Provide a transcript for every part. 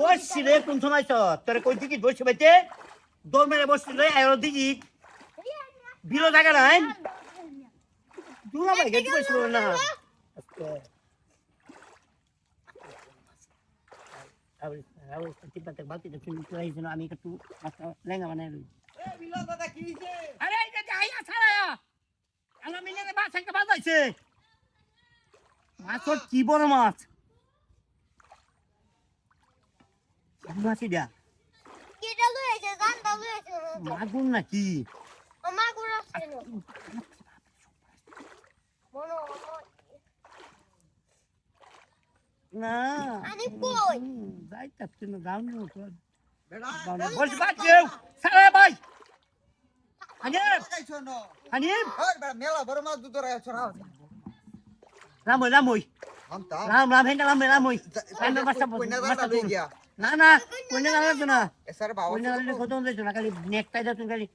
বসছি রে কোন সময় তো তোরে কই দিকি বসে বাইতে? দৌড় মেরে বসছি রে আয়ো দিকি বিলো জায়গা নাই? দুলা ভাই গেছি বসে না। আমি একটু লেঙ্গা বানাই লই। আরে এই যে আইয়া ছাড়া আলো মিলে মাছ একটা বাজাইছে মাছ ওর কি বড় মাছ? মাছ এটা কেটা লয়েছে জানটা লয়েছে মাগুর নাকি? গুলো ছিল মনো না। আরে কই? যাইতাছি না যাও না তো বস বাদ দেও সারা ভাই। হানিফ। হানিফ। মেলা বড় মাছ দুটো রাখছো না? রাম ওই রাম ওই রাম রাম হেন্ডা রাম রাম ওই কইনা বাসা দাঁড়া লই গিয়া। না না কইনা না। এসার বাবা কইনা দাঁড়ালে কত দিয়েছ না খালি নেকটাই দাও তুমি খালি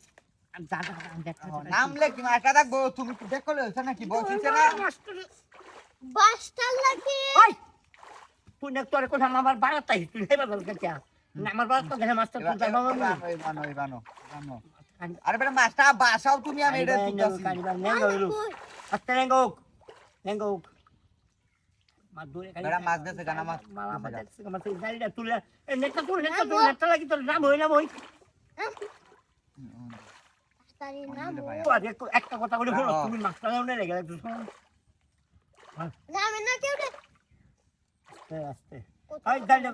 নাম লেখি মাটা রাখব তুমি কি দেখো লইছ নাকি? বলছিস না? বাসটা লাগে ওই তুই না তোর কথা আমার বাড়াতাই তুই হেবা বল কে না আমার বাড়াতা দেখে মাস্টার তুই বানো বানো বানো আরে বেটা মাছটা বাসাও তুমি আমি এটা দিতাছি বেটা মাছ দেছে গানা মাছ মাছ গাড়িটা তুলে এই নেটটা তুলে নেটটা তুলে নেটটা লাগি তোর নাম হই। না বই একটা কথা বলে তুমি মাছটা নাও না লেগে একটু শোনো। নামে না কেউ আস্তে আস্তে। ওই গাড়িটা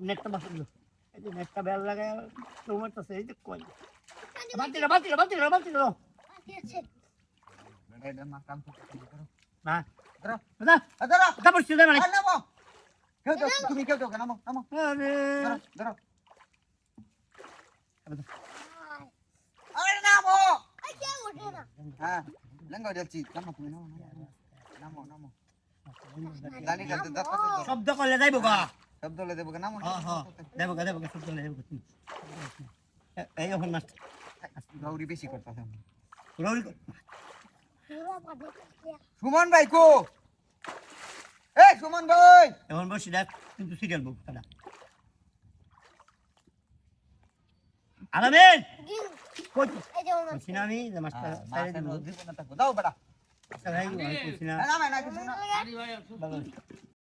নেটটা মাছ দিল এই যে নেটটা বেল লাগায় তোমার তো সেই যে কই? বালতি না বালতি না বালতি না বালতি না না মানে কেউ তুমি কেউ তো নামো নামো আরে ধরো নামো হ্যাঁ লেঙ্গা যাচ্ছি নামো তুমি নামো নামো নামো করতে শব্দ করলে যাইব গা শব্দ লে দেবো নামো হ্যাঁ হ্যাঁ দেবো গা দেবো গা শব্দ করলে দেবো এই এখন মাছ গৌরি বেশি পুরো পাবে সুমন ভাই কো। এ সুমন ভাই। এখন বসি দেখ কিন্তু সিরিয়াল বুক তারা আলামিন! আমি মাছটা হ্যাঁ, দাও বেটা। ভাই না। না না কিছু না ভালো